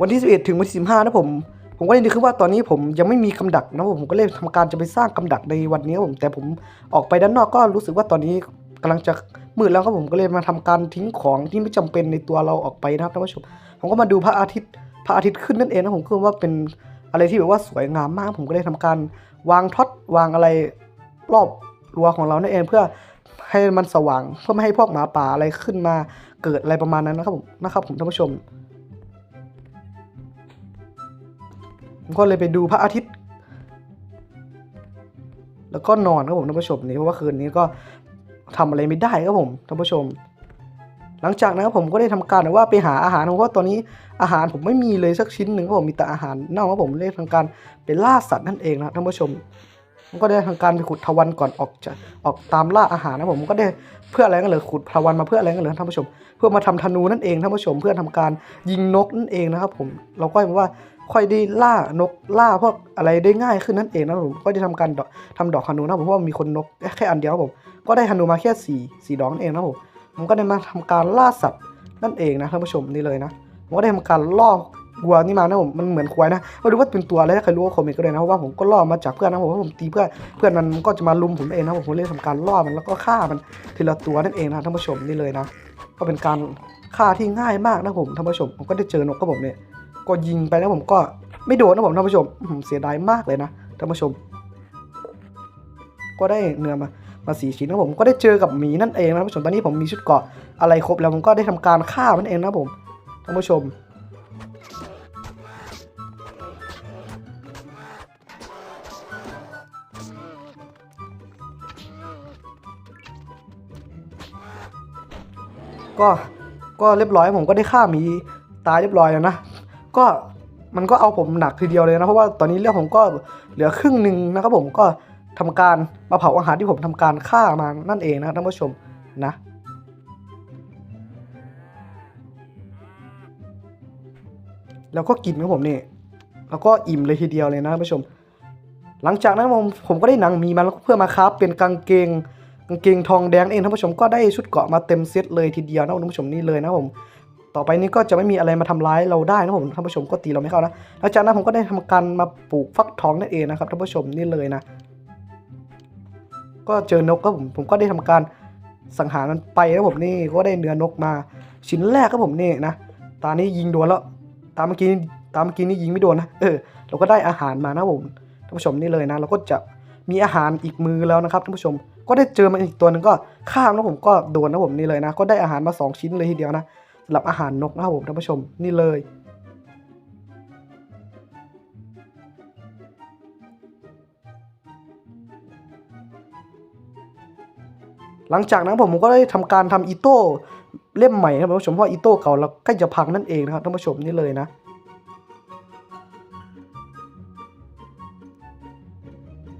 วันที่ 11 ถึงวันที่ 15 นะผม ผมก็เลยนึกขึ้นว่าตอนนี้ผมยังไม่มีกำดักนะผมก็เลยทำการจะไปสร้างกำดักในวันนี้ผม แต่ผมออกไปด้านนอกก็รู้สึกว่าตอนนี้กำลังจะมืดแล้วครับผมก็เลยมาทำการทิ้งของที่ไม่จำเป็นในตัวเราออกไปนะครับท่านผู้ชม ผมก็มาดูพระอาทิตย์พระอาทิตย์ขึ้นนั่นเองนะผมคือว่าเป็นอะไรที่แบบว่าสวยงามมาก ผมก็เลยทำการวางท็อตวางอะไรรอบรั้วของเรานั่นเองเพื่อให้มันสว่างเพื่อไม่ให้พวกหมาป่าอะไรขึ้นมาเกิดอะไรประมาณนั้นนะครับผมนะครับผมท่านผู้ชม ผมก็เลยไปดูพระอาทิตย์ แล้วก็นอนครับผมท่านผู้ชมนี่เพราะว่าคืนนี้ก็ทำอะไรไม่ได้ครับผมท่านผู้ชม หลังจากนั้นครับผมก็ได้ทำการว่าไปหาอาหารเพราะว่าตอนนี้อาหารผมไม่มีเลยสักชิ้นหนึ่งครับผมมีแต่อาหารเน่าครับผมเลยทำการไปล่าสัตว์นั่นเองนะท่านผู้ชมผมก็ได้ทำการไปขุดทวันก่อนออกจากออกตามล่าอาหารนะผมก็ได้เพื่ออะไรกันเลยขุดทวันมาเพื่ออะไรกันเลยท่านผู้ชม เพื่อมาทำธนูนั่นเองท่านผู้ชม เพื่อทำการยิงนกนั่นเองนะครับผมเราก็แบบว่า ค่อยได้ล่านกล่าพวกอะไรได้ง่ายขึ้นนั่นเองนะผมก็ได้ทำการดอกทำดอกฮานูนะผมเพราะว่ามีคนนกแค่อันเดียวผมก็ได้ฮานูมาแค่สี่สี่ดอกนั่นเองนะผมผมก็ได้มาทำการล่าสัตว์นั่นเองนะท่านผู้ชมนี่เลยนะผมก็ได้ทำการล่อวัวนี่มานะผมมันเหมือนควายนะไม่รู้ว่าเป็นตัวอะไรถ้าใครรู้ก็คอมเมนต์ก็เลยนะเพราะว่าผมก็ล่อมาจากเพื่อนนะผมว่าผมตีเพื่อนเพื่อนมันก็จะมาลุมผมเองนะผมผมเลยทำการล่อมันแล้วก็ฆ่ามันทีละตัวนั่นเองนะท่านผู้ชมนี่เลยนะ ก็เป็นการฆ่าที่ง่ายมากนะผมท่านผู้ชมผมก็ได้เจอนกก็ผมเนี่ย ก็ยิงไปนะผมก็ไม่โดนนะผมท่านผู้ชมเสียดายมากเลยนะท่านผู้ชม ก็ได้เนื้อมามาสี่ชิ้นนะผมก็ได้เจอกับหมีนั่นเองนะท่านผู้ชมตอนนี้ผมมีชุดเกาะอะไรครบแล้วผมก็ได้ทำการฆ่ามันเองนะผมท่านผู้ชมก็ก็เรียบร้อยผมก็ได้ฆ่าหมีตายเรียบร้อยแล้วนะ ก็มันก็เอาผมหนักทีเดียวเลยนะเพราะว่าตอนนี้เรื่องผมก็เหลือครึ่งหนึ่งนะครับผมก็ทำการมาเผาอาหารที่ผมทำการฆ่ามานั่นเองนะท่านผู้ชมนะแล้วก็กินครับผมนี่แล้วก็อิ่มเลยทีเดียวเลยนะท่านผู้ชม หลังจากนั้นผมผมก็ได้หนังมีมาแล้วเพื่อมาคราฟเป็นกางเกงกางเกงทองแดงเองท่านผู้ชมก็ได้ชุดเกาะมาเต็มเซตเลยทีเดียวนะท่านผู้ชมนี่เลยนะผม ต่อไปนี้ก็จะไม่มีอะไรมาทำร้ายเราได้นะผมท่านผู้ชมก็ตีเราไม่เข้านะหลังจากนั้นผมก็ได้ทำการมาปลูกฟักทองนั่นเองนะครับท่านผู้ชมนี่เลยนะ ก็เจอนกก็ผมผมก็ได้ทำการสังหารมันไปนะผมนี่ก็ได้เนื้อนกมา ชิ้นแรกก็ผมนี่นะตานี้ยิงโดนแล้ว ตามเมื่อกี้ตามเมื่อกี้นี่ยิงไม่โดนนะเออเราก็ได้อาหารมานะผมท่านผู้ชมนี่เลยนะ เราก็จะมีอาหารอีกมือแล้วนะครับท่านผู้ชมก็ได้เจอมาอีกตัวหนึ่งก็ข้ามนะผมก็โดนนะผมนี่เลยนะ ก็ได้อาหารมาสองชิ้นเลยทีเดียวนะ สำหรับอาหารนกนะครับผมท่านผู้ชมนี่เลย หลังจากนั้นผมก็ได้ทำการทำอีโต้เล่มใหม่นะครับท่านผู้ชมเพราะอีโต้เก่าเราใกล้จะพังนั่นเองนะครับท่านผู้ชมนี่เลยนะ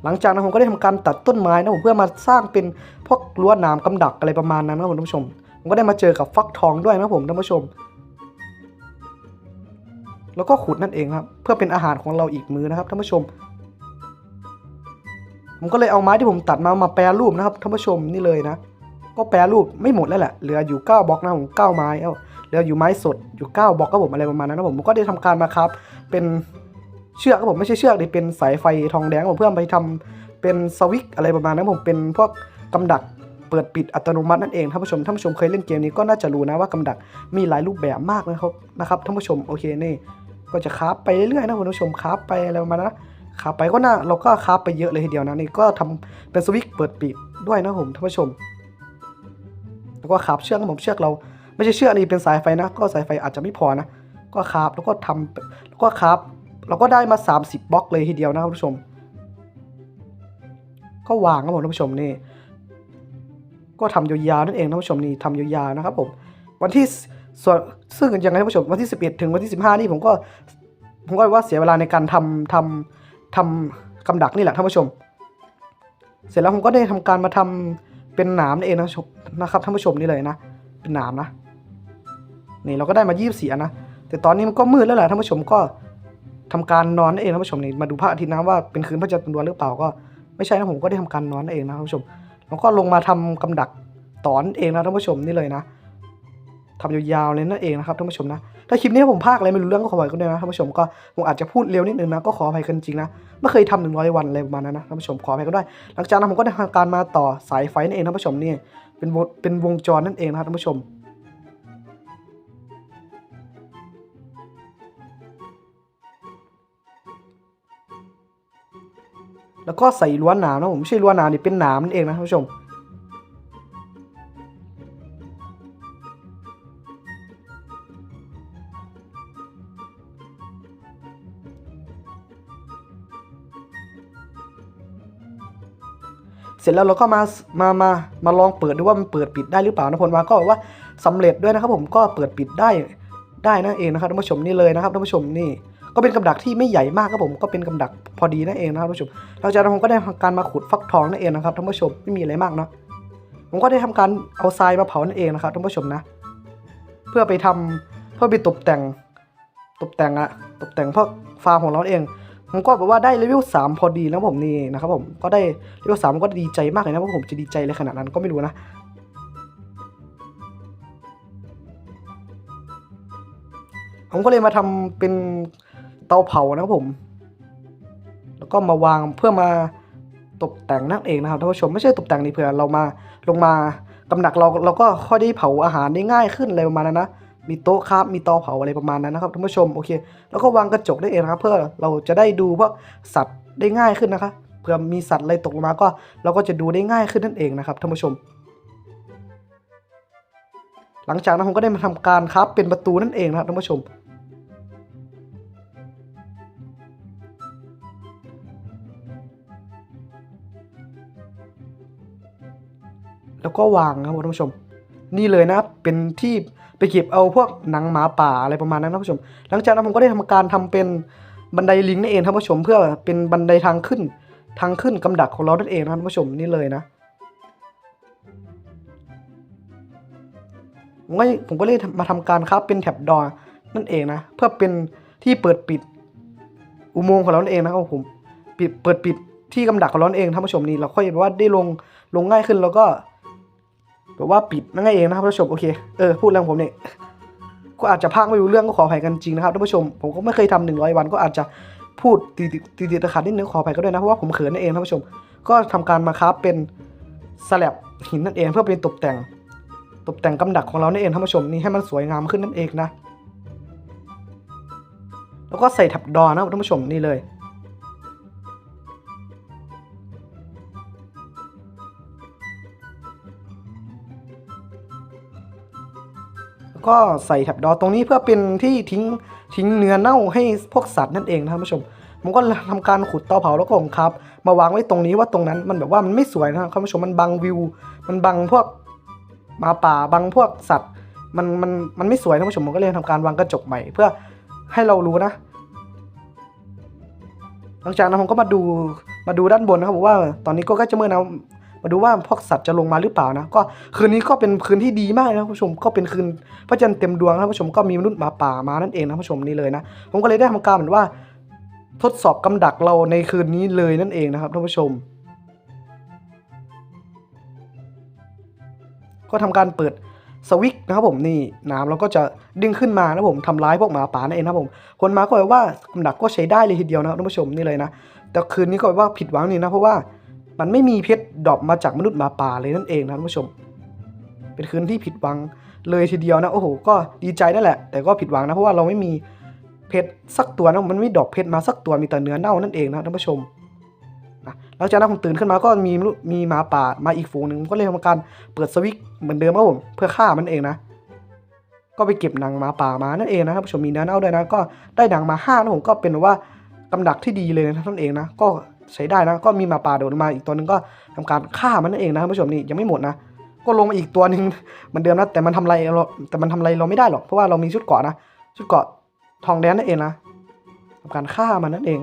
หลังจากนั้นผมก็ได้ทำการตัดต้นไม้นะผมเพื่อมาสร้างเป็นพวกรั้วหนามกำดักอะไรประมาณนั้นนะครับผมท่านผู้ชม ก็ได้มาเจอกับฟักทองด้วยนะผมท่านผู้ชม แล้วก็ขุดนั่นเองครับ เพื่อเป็นอาหารของเราอีกมือนะครับท่านผู้ชม ผมก็เลยเอาไม้ที่ผมตัดมามาแปรรูปนะครับท่านผู้ชมนี่เลยนะ ก็แปรรูปไม่หมดแล้วแหละเหลืออยู่9บล็อกนะผม9ไม้เอ้าเหลืออยู่ไม้สดอยู่9บล็อกครับผมอะไรประมาณนั้นนะผมผมก็ได้ทำการมาครับ เป็นเชือกครับผมไม่ใช่เชือกดิเป็นสายไฟทองแดงผมเพื่อไปทำเป็นสวิตช์อะไรประมาณนั้นผมเป็นพวกกำดัก เปิดปิดอัตโนมัตินั่นเองท่านผู้ชมท่านผู้ชมเคยเล่นเกมนี้ก็น่าจะรู้นะว่ากำดักมีหลายรูปแบบมากนะครับนะครับท่านผู้ชมโอเคนี่ก็จะคราฟไปเรื่อยๆนะคุณผู้ชมคราฟไปอะไรประมาณนั้นนะคราฟไปก็น่าเราก็คราฟไปเยอะเลยทีเดียวนะนี่ก็ทำเป็นสวิตช์เปิดปิดด้วยนะผมท่านผู้ชม แล้วก็คราฟเชือกผมเชือกเรา ไม่ใช่เชือกนี่เป็นสายไฟนะ ก็สายไฟอาจจะไม่พอนะ ก็คราฟแล้วก็ทำแล้วก็คราฟเราก็ได้มา 30บล็อกเลยทีเดียวนะครับท่านผู้ชม ก็วางครับผมท่านผู้ชมนี่ ก็ทำยาวๆนั่นเองท่านผู้ชมนี่ทำยาวๆนะครับผมวันที่ส่วนซึ่งยังไงท่านผู้ชมวันที่ 11 ถึงวันที่ 15 นี่ผมก็ผมก็ว่าเสียเวลาในการทำทำทำกำดักนี่แหละท่านผู้ชม เสร็จแล้วผมก็ได้ทำการมาทำเป็นหนามนั่นเองนะครับท่านผู้ชมนี่เลยนะ เป็นหนามนะนี่เราก็ได้มา 24อันนะแต่ตอนนี้มันก็มืดแล้วแหละท่านผู้ชมก็ทำการนอนนั่นเองท่านผู้ชมนี่มาดูพระอาทิตย์นะว่าเป็นคืนพระจันทร์ดวงหรือเปล่าก็ไม่ใช่นะผมก็ได้ทำการนอนนั่นเองนะท่านผู้ชม แล้วก็ลงมาทำกำดักตอนเองนะท่านผู้ชมนี่เลยนะทำยาวๆเลยนั่นเองนะครับท่านผู้ชมนะถ้าคลิปนี้ผมพากอะไรไม่รู้เรื่องก็ขออภัยกันด้วยนะท่านผู้ชมก็ผมอาจจะพูดเร็วนิดนึงนะก็ขออภัยกันจริงนะไม่เคยทำหนึ่งร้อยวันอะไรประมาณนั้นนะท่านผู้ชมขออภัยกันด้วย หลังจากนั้นผมก็ได้ทำการมาต่อสายไฟนั่นเองท่านผู้ชมนี่เป็นวงเป็นวงจรนั่นเองนะครับท่านผู้ชม แล้วก็ใส่ล้วนหนามนะผมไม่ใช่ล้วนหนามนี่เป็นหนามนั่นเองนะท่านผู้ชม เสร็จแล้วเราก็มามามามาลองเปิดดูว่ามันเปิดปิดได้หรือเปล่านะผลมาก็บอกว่าสำเร็จด้วยนะครับผมก็เปิดปิดได้ได้นั่นเองนะครับท่านผู้ชมนี่เลยนะครับท่านผู้ชมนี่ ก็เป็นกำดักที่ไม่ใหญ่มากครับผมก็เป็นกำดักพอดีนั่นเองนะครับท่านผู้ชมหลังจากนั้นผมก็ได้ทำการมาขุดฟักทองนั่นเองนะครับท่านผู้ชมไม่มีอะไรมากเนาะผมก็ได้ทำการเอาทรายมาเผานั่นเองนะครับท่านผู้ชมนะ เพื่อไปทำเพื่อไปตกแต่ง ตกแต่งอะตกแต่งพวกฟาร์มของเราเองผมก็แบบว่าได้เลเวลสามพอดีนะผมนี่นะครับผมก็ได้เลเวลสามก็ดีใจมากเลยนะว่าะผมจะดีใจเลยขนาดนั้นก็ไม่รู้นะผมก็เลยมาทำเป็น เตาเผานะครับผม แล้วก็มาวางเพื่อมาตกแต่งนั่นเองนะครับท่านผู้ชมไม่ใช่ตกแต่งนี่เผื่อเรามาลงมากำหนักเราเราก็ค่อยได้เผาอาหารได้ง่ายขึ้นอะไรประมาณนั้นนะมีโต๊ะครับมีเตาเผาอะไรประมาณนั้นนะครับท่านผู้ชมโอเค แล้วก็วางกระจกได้เองนะครับ เพื่อเราจะได้ดูพวกสัตว์ได้ง่ายขึ้นนะคะเผื่อมีสัตว์อะไรตกลงมาก็ เราก็จะดูได้ง่ายขึ้นนั่นเองนะครับท่านผู้ชม หลังจากนั้นผมก็ได้มาทำการครับเป็นประตูนั่นเองนะครับท่านผู้ชม แล้วก็วางครับท่านผู้ชม นี่เลยนะครับเป็นที่ไปเก็บเอาพวกหนังหมาป่าอะไรประมาณนั้นท่านผู้ชม หลังจากนั้นผมก็ได้ทำการทำเป็นบันไดลิงนั่นเองท่านผู้ชม เพื่อเป็นบันไดทางขึ้นทางขึ้นกำดักของเรานั่นเองนะท่านผู้ชมนี่เลยนะผมก็ผมก็เลยมาทำการครับเป็นแท็บดอนั่นเองนะเพื่อเป็นที่เปิดปิดอุโมงค์ของเรานั่นเองนะครับผมปิดเปิดปิดที่กำดักของเรานั่นเองท่านผู้ชมนี่เราค่อยว่าได้ลงลงง่ายขึ้นแล้วก็ แบบว่าปิดนั่นเองนะครับท่านผู้ชมโอเคเออพูดเรื่องผมเนี่ยก็อาจจะพากไม่รู้เรื่องก็ขออภัยกันจริงนะครับท่านผู้ชมผมก็ไม่เคยทำหนึ่งร้อยวันก็อาจจะพูดตีตีตีตะขาดนิดนึงขออภัยก็ด้วยนะเพราะว่าผมเขินนั่นเองท่านผู้ชม ก็ทำการมาครับเป็นสลับหินนั่นเองเพื่อเป็นตกแต่ง ตกแต่งกำดักของเรานั่นเองท่านผู้ชมนี่ให้มันสวยงามขึ้นนั่นเองนะ แล้วก็ใส่ถับดอนะท่านผู้ชมนี่เลย แล้วก็ใส่แถบดอตรงนี้เพื่อเป็นที่ทิ้งทิ้งเนื้อเน่าให้พวกสัตว์นั่นเองนะท่านผู้ชมผมก็ทำการขุดเตาเผาแล้วก็ผมครับ มาวางไว้ตรงนี้ว่าตรงนั้นมันแบบว่ามันไม่สวยนะครับท่านผู้ชมมันบังวิว มันบังพวกมาป่าบังพวกสัตว์ มันมันมันไม่สวยท่านผู้ชมผมก็เลยทำการวางกระจกใหม่ เพื่อให้เรารู้นะหลังจากนั้นผมก็มาดูมาดูด้านบนนะครับว่าตอนนี้ก็ใกล้จะมืดนะ มาดูว่าพวกสัตว์จะลงมาหรือเปล่านะ ก็คืนนี้ก็เป็นคืนที่ดีมากนะท่านผู้ชม ก็เป็นคืนพระจันทร์เต็มดวงนะท่านผู้ชม ก็มีมนุษย์หมาป่ามานั่นเองนะท่านผู้ชมนี่เลยนะ ผมก็เลยได้ทำการเหมือนว่า ทดสอบกำดักเราในคืนนี้เลยนั่นเองนะครับท่านผู้ชม ก็ทำการเปิดสวิตช์นะครับผมนี่น้ำเราก็จะดึงขึ้นมานะผมทำร้ายพวกหมาป่านั่นเองนะครับผมคนมาก็แบบว่ากำดักก็ใช้ได้เลยทีเดียวนะครับท่านผู้ชมนี่เลยนะแต่คืนนี้ก็แบบว่าผิดหวังนี่นะเพราะว่า มันไม่มีเพชรดรอปมาจากมนุษย์หมาป่าเลยนั่นเองนะท่านผู้ชม เป็นคืนที่ผิดหวังเลยทีเดียวนะโอ้โห ก็ดีใจนั่นแหละ แต่ก็ผิดหวังนะเพราะว่าเราไม่มีเพชรสักตัวนะมันไม่ดรอปเพชรมาสักตัวมีแต่เนื้อเน่านั่นเองนะท่านผู้ชมนะหลังจากนั้นผมตื่นขึ้นมาก็มีมีหมาป่ามาอีกฝูงหนึ่งก็เลยทำการเปิดสวิตช์เหมือนเดิมครับผมเพื่อฆ่ามันเองนะ ก็ไปเก็บหนังหมาป่ามานั่นเองนะครับผู้ชมมีเนื้อเน่าด้วยนะก็ได้หนังมาห้านะผมก็เป็นว่ากำดักที่ดีเลยนะท่านเองนะก็ ใช้ได้นะ ก็มีหมาป่าโดดมาอีกตัวหนึ่งก็ทำการฆ่ามันนั่นเองนะท่านผู้ชมนี่ยังไม่หมดนะ ก็ลงมาอีกตัวหนึ่งเหมือนเดิมนะแต่มันทำอะไรเราแต่มันทำอะไรเราไม่ได้หรอกเพราะว่าเรามีชุดเกาะนะชุดเกาะทองแดงนั่นเองนะทำการฆ่ามันนั่นเอง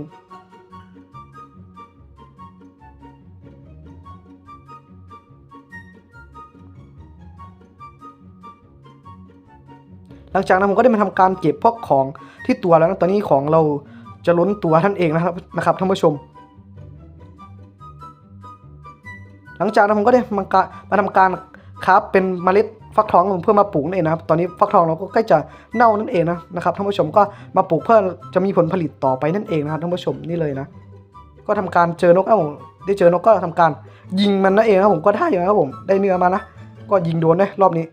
หลังจากนั้นผมก็ได้มาทำการเก็บพวกของที่ตัวแล้วนะตอนนี้ของเราจะล้นตัวท่านเองนะครับนะครับท่านผู้ชม หลังจากนั้นผมก็ได้มามาทำการครับเป็นเมล็ดฟักทองเพื่อมาปลูกนั่นเองนะครับ ตอนนี้ฟักทองเราก็ใกล้จะเน่านั่นเองนะนะครับท่านผู้ชมก็มาปลูกเพื่อจะมีผลผลิตต่อไปนั่นเองนะครับท่านผู้ชมนี่เลยนะ ก็ทำการเจอนกเอ้าได้เจอนกก็ทำการยิงมันนั่นเองครับผมก็ได้อยู่นะครับผมได้เนื้อมานะก็ยิงโดนนะรอบนี้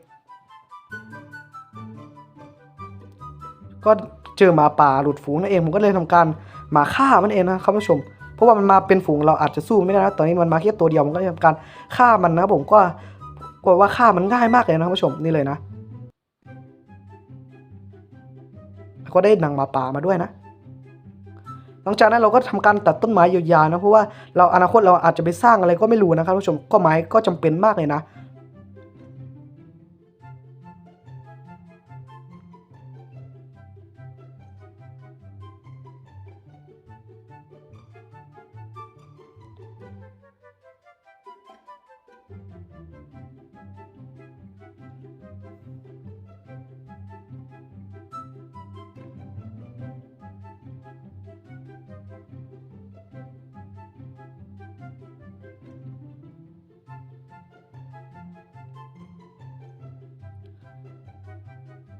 ก็เจอหมาป่าหลุดฝูงนั่นเองผมก็เลยทำการหมาฆ่ามันเองนะครับผู้ชม ราะว่ามันมาเป็นฝูงเราอาจจะสู้ไม่ได้นะตอนนี้มันมาแค่ตัวเดียวมันก็จะทำการฆ่ามันนะผมก็กลัวว่าฆ่ามันง่ายมากเลยนะผู้ชมนี่เลยนะ ก็ได้หนังหมาป่ามาด้วยนะ หลังจากนั้นเราก็ทำการตัดต้นไม้ยาวๆนะเพราะว่าเราอนาคตเราอาจจะไปสร้างอะไรก็ไม่รู้นะครับผู้ชมก็ไม้ก็จำเป็นมากเลยนะ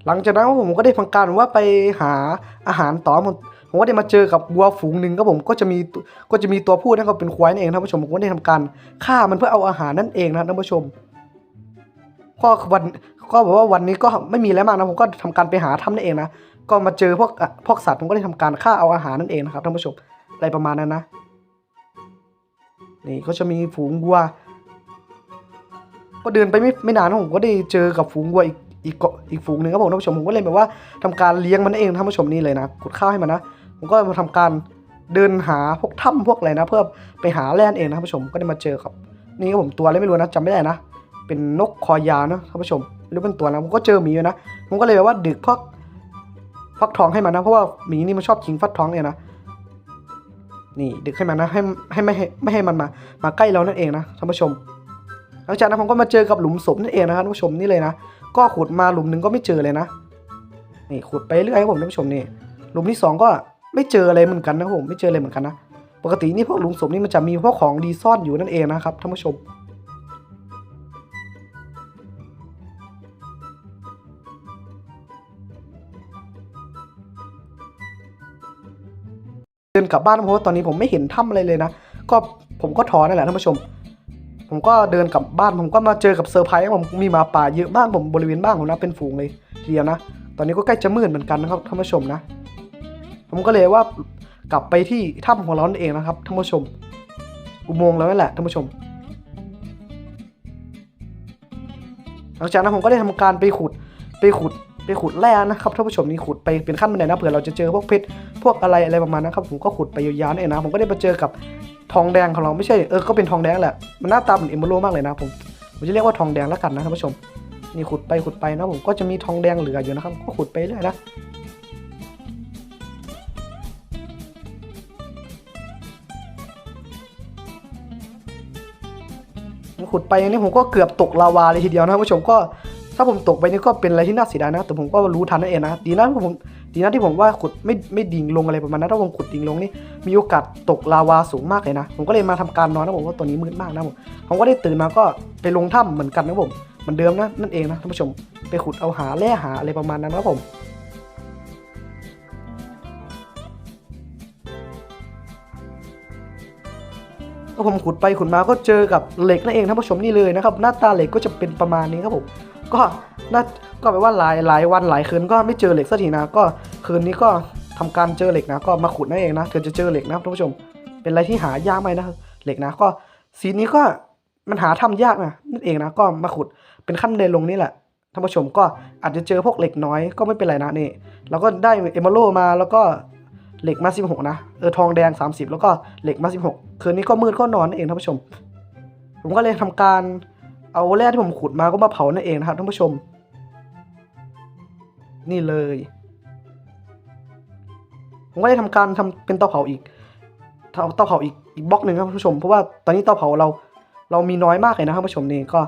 หลังจากนั้นผมก็ได้ทำการว่าไปหาอาหารต่อผมผมก็ได้มาเจอกับวัวฝูงหนึ่งก็ผมก็จะมีก็จะมีตัวผู้นั่นก็เป็นควายนั่นเองท่านผู้ชมผมก็ได้ทำการฆ่ามันเพื่อเอาอาหารนั่นเองนะท่านผู้ชมก็วันก็บอกว่าวันนี้ก็ไม่มีแล้วมากนะผมก็ทำการไปหาทำนั่นเองนะก็มาเจอพวกพวกสัตว์ผมก็ได้ทำการฆ่าเอาอาหารนั่นเองนะครับท่านผู้ชมอะไรประมาณนั้นนะ นี่ก็จะมีฝูงวัว ก็เดินไปไม่ไม่นานผมก็ได้เจอกับฝูงวัวอีก อีกเกาะอีกฝูงหนึ่งครับผมท่านผู้ชมผมก็เลยแบบว่าทำการเลี้ยงมันเองท่านผู้ชมนี่เลยนะขุดข้าวให้มันนะผมก็มาทำการเดินหาพวกถ้ำพวกอะไรนะ เพื่อไปหาแร่นเองนะท่านผู้ชมก็ได้มาเจอกับนี่ครับผมตัวอะไรไม่รู้นะจำไม่ได้นะ เป็นนกคอยาวนาะท่านผู้ชมไม่รู้เป็นตัวนะผมก็เจอหมีอยู่นะผมก็เลยแบบว่าดึกพวกฟักทองให้มันนะเพราะว่าหมีนี่มันชอบกินฟักทองเนี่ยนะนี่ดึกให้มันนะให้ให้ไม่ให้ไม่ให้มันมามาใกล้เรานั่นเองนะท่านผู้ชม หลังจากนั้นผมก็มาเจอกับหลุมศพนั่นเองนะครับท่านผู้ชมนี่เลยนะ ก็ขุดมาหลุมหนึ่งก็ไม่เจอเลยนะ นี่ขุดไปเรื่อยครับผมท่านผู้ชมนี่หลุมที่สองก็ไม่เจออะไรเหมือนกันนะผมไม่เจออะไรเหมือนกันนะปกตินี่พวกหลุมศพนี่มันจะมีพวกของดีซ่อนอยู่นั่นเองนะครับท่านผู้ชม เดินกลับบ้านเพราะว่าตอนนี้ผมไม่เห็นถ้ำอะไรเลยนะ ก็ผมก็ถอนนั่นแหละท่านผู้ชม ผมก็เดินกลับบ้านผมก็มาเจอกับเซอร์ไพรส์ผมมีหมาป่าเยอะมากผมบริเวณบ้านผมนะเป็นฝูงเลยทีเดียวนะ ตอนนี้ก็ใกล้จะมืดเหมือนกันนะครับท่านผู้ชมนะ ผมก็เลยว่ากลับไปที่ถ้ำของเรานั่นเองนะครับท่านผู้ชม อุโมงค์แล้วนั่นแหละท่านผู้ชม หลังจากนั้นผมก็ได้ทำการไปขุดไปขุดไปขุดแร่นะครับท่านผู้ชมนี่ขุดไปเป็นขั้นบันไดนะเผื่อเราจะเจอพวกเพชรพวกอะไรอะไรประมาณนั้นครับผมก็ขุดไปยาวๆนี่นเองนะผมก็ได้มาเจอกับ ทองแดงของเราไม่ใช่เออก็เป็นทองแดงแหละมันหน้าตาเหมือนเอมเบอร์มากเลยนะผมผมจะเรียกว่าทองแดงแล้วกันนะท่านผู้ชมนี่ขุดไปขุดไปนะผมก็จะมีทองแดงเหลืออยู่นะครับก็ขุดไปเรื่อยนะขุดไปอย่างนี่ผมก็เกือบตกลาวาเลยทีเดียวนะท่านผู้ชมก็ถ้าผมตกไปนี่ก็เป็นอะไรที่น่าเสียดายนะแต่ผมก็รู้ทันนั่นเองนะดีนะผม ดีนะที่ผมว่าขุดไม่ไม่ดิ่งลงอะไรประมาณนั้นถ้าผมขุดดิ่งลงนี่มีโอกาสตกลาวาสูงมากเลยนะ ผมก็เลยมาทำการนอนนะผมว่าตัวนี้มืดมากนะผมผมก็ได้ตื่นมาก็ไปลงถ้ำเหมือนกันนะผมเหมือนเดิมนะนั่นเองนะท่านผู้ชมไปขุดเอาหาแร่หาอะไรประมาณนั้นนะครับผมก็ผมขุดไปขุดมาก็เจอกับเหล็กนั่นเองท่านผู้ชมนี่เลยนะครับหน้าตาเหล็กก็จะเป็นประมาณนี้ครับผมก็ น่าก็แปลว่าหลายหลายวันหลายคืนก็ไม่เจอเหล็กสักทีนะ ก็คืนนี้ก็ทำการเจอเหล็กนะ ก็มาขุดนั่นเองนะถึงจะเจอเหล็กนะท่านผู้ชม เป็นอะไรที่หายากไหมนะเหล็กนะก็สีนี้ก็มันหาทำยากนะนั่นเองนะก็มาขุดเป็นขั้นเดนลงนี่แหละท่านผู้ชมก็อาจจะเจอพวกเหล็กน้อยก็ไม่เป็นไรนะนี่เราก็ได้เอมเบอร์มาแล้วก็เหล็กมา 16 นะเออทองแดง 30 แล้วก็เหล็กมา 16 คืนนี้ก็มืดก็นอนนั่นเองท่านผู้ชม ผมก็เลยทำการเอาแร่ที่ผมขุดมาก็มาเผานั่นเองนะครับท่านผู้ชม นี่เลย ผมก็ได้ทำการทำเป็นเตาเผาอีกเตาเตาเผาอีกอีกบล็อกหนึ่งครับท่านผู้ชม เพราะว่าตอนนี้เตาเผาเราเรามีน้อยมากเลยนะท่านผู้ชมนี่ก็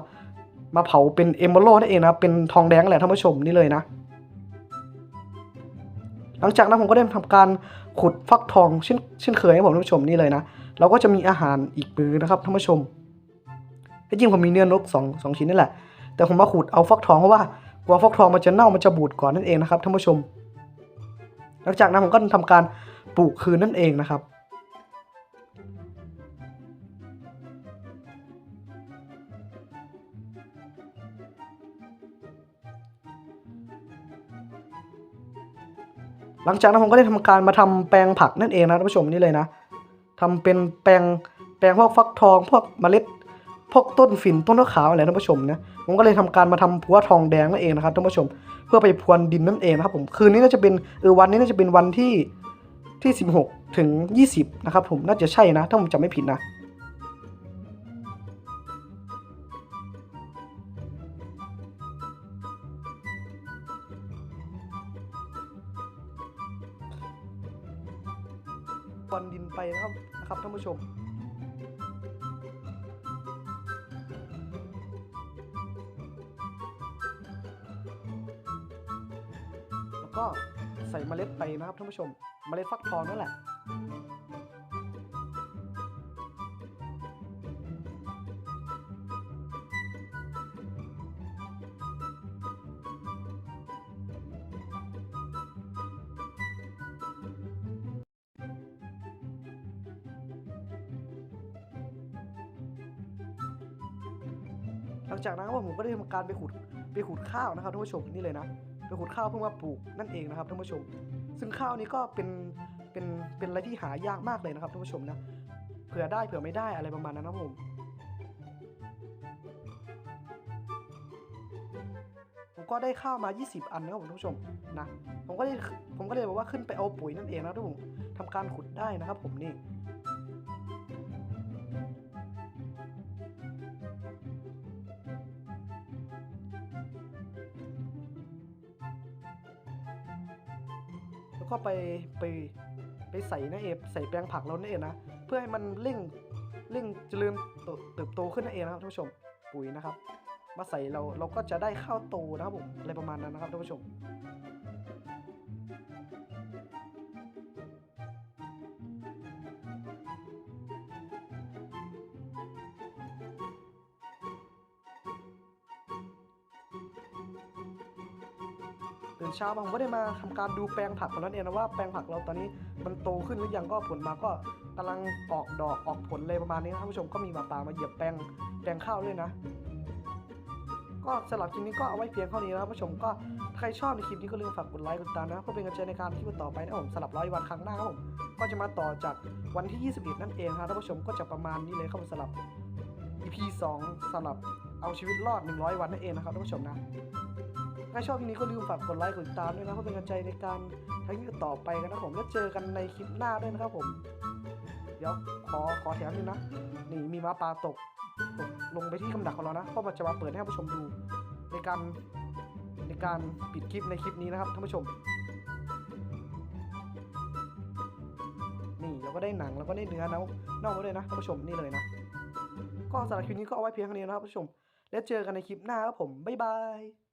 มาเผาเป็นเอมเบอร์นั่นเองนะเป็นทองแดงแหละท่านผู้ชมนี่เลยนะ หลังจากนั้นผมก็ได้ทำการขุดฟักทองเช่นเช่นเคยให้ผมท่านผู้ชมนี่เลยนะเราก็จะมีอาหารอีกมือนะครับท่านผู้ชมที่จริงผมมีเนื้อนกสองสองชิ้นนี่แหละ แต่ผมมาขุดเอาฟักทองเพราะว่า กลัวฟักทองมันจะเน่ามันจะบูดก่อนนั่นเองนะครับท่านผู้ชม หลังจากนั้นผมก็ทำการปลูกคืนนั่นเองนะครับ หลังจากนั้นผมก็ได้ทำการมาทำแปลงผักนั่นเองนะท่านผู้ชมนี่เลยนะทำเป็นแปลงแปลงพวกฟักทองพวกเมล็ด พวกต้นฝิ่นต้นมะขาวอะไรท่านผู้ชมนะผมก็เลยทำการมาทำพัวทองแดงนั่นเองนะครับท่านผู้ชม เพื่อไปพรวนดินนั่นเองนะครับผมคืนนี้น่าจะเป็นเออวันนี้น่าจะเป็นวันที่ที่ 16 ถึง 20 นะครับผมน่าจะใช่นะ ถ้าผมจำไม่ผิดนะานผู้ชมเมล็ดฟักทองนั่นแหละหลังจากนั้นครับผมก็ได้ทำการไปขุดไปขุดข้าวนะครับท่านผู้ชมนี่เลยนะไปขุดข้าวเพื่อมาปลูกนั่นเองนะครับท่านผู้ชม ซึ่งข้าวนี้ก็เป็นเป็นเป็นอะไรที่หายากมากเลยนะครับท่านผู้ชมนะเผื่อได้เผื่อไม่ได้อะไรประมาณนั้นนะผมผมก็ได้ข้าวมา 20 อันนะครับผมท่านผู้ชมนะผมก็เลยผมก็เลยบอกว่าขึ้นไปเอาปุ๋ยนั่นเองนะทุกผมทำการขุดได้นะครับผมนี่ ก็ไปไปไปใส่นะเอฟใส่แปลงผักเรานั่นเองนะ เพื่อให้มันเร่งเร่งเจริญเติบเติบโตขึ้นนั่นเองนะครับท่านผู้ชมปุ๋ยนะครับ มาใส่เราเราก็จะได้ข้าวโตนะครับผมอะไรประมาณนั้นนะครับท่านผู้ชม ตื่นเช้ามาผมก็ได้มาทำการดูแปลงผักของเราเองนะว่าแปลงผักเราตอนนี้มันโตขึ้นหรือยังก็ผลมาก็กำลังออกดอกออกผลเลยประมาณนี้นะท่านผู้ชมก็มีหมาป่ามาเหยียบแปลงแปลงข้าวด้วยนะ ก็สำหรับคลิปนี้ก็เอาไว้เพียงเท่านี้นะครับผู้ชมก็ใครชอบในคลิปนี้ก็ลืมฝากกดไลค์กดติดตามนะเพื่อเป็นกำลังใจในการคลิปต่อไปนะผมสำหรับร้อยวันครั้งหน้าครับผมก็จะมาต่อจากวันที่ 21 นั่นเองครับท่านผู้ชมก็จะประมาณนี้เลยครับผมสำหรับ EP 2สำหรับเอาชีวิตรอด 100 วันนั่นเองนะครับท่านผู้ชมนะ ถ้าชอบคลิปนี้ก็ลืมฝากกดไลค์กดติดตามด้วยนะเพื่อเป็นกำลังใจในการทำคลิปต่อไปกันนะผมแล้วเจอกันในคลิปหน้าด้วยนะครับผม เดี๋ยวขอขอแถมนึงนะนี่มีม้าปลาตกตกลงไปที่กำดักของเรานะเพราะมันจะมาเปิดให้ท่านผู้ชมดู ในการในการปิดคลิปในคลิปนี้นะครับท่านผู้ชม นี่เราก็ได้หนังแล้วก็ได้เนื้อเนาน่องมาด้วยนะท่านผู้ชมนี่เลยนะก็สำหรับคลิปนี้ก็เอาไว้เพียงเท่านี้นะครับท่านผู้ชม แล้วเจอกันในคลิปหน้าครับผมบ๊ายบาย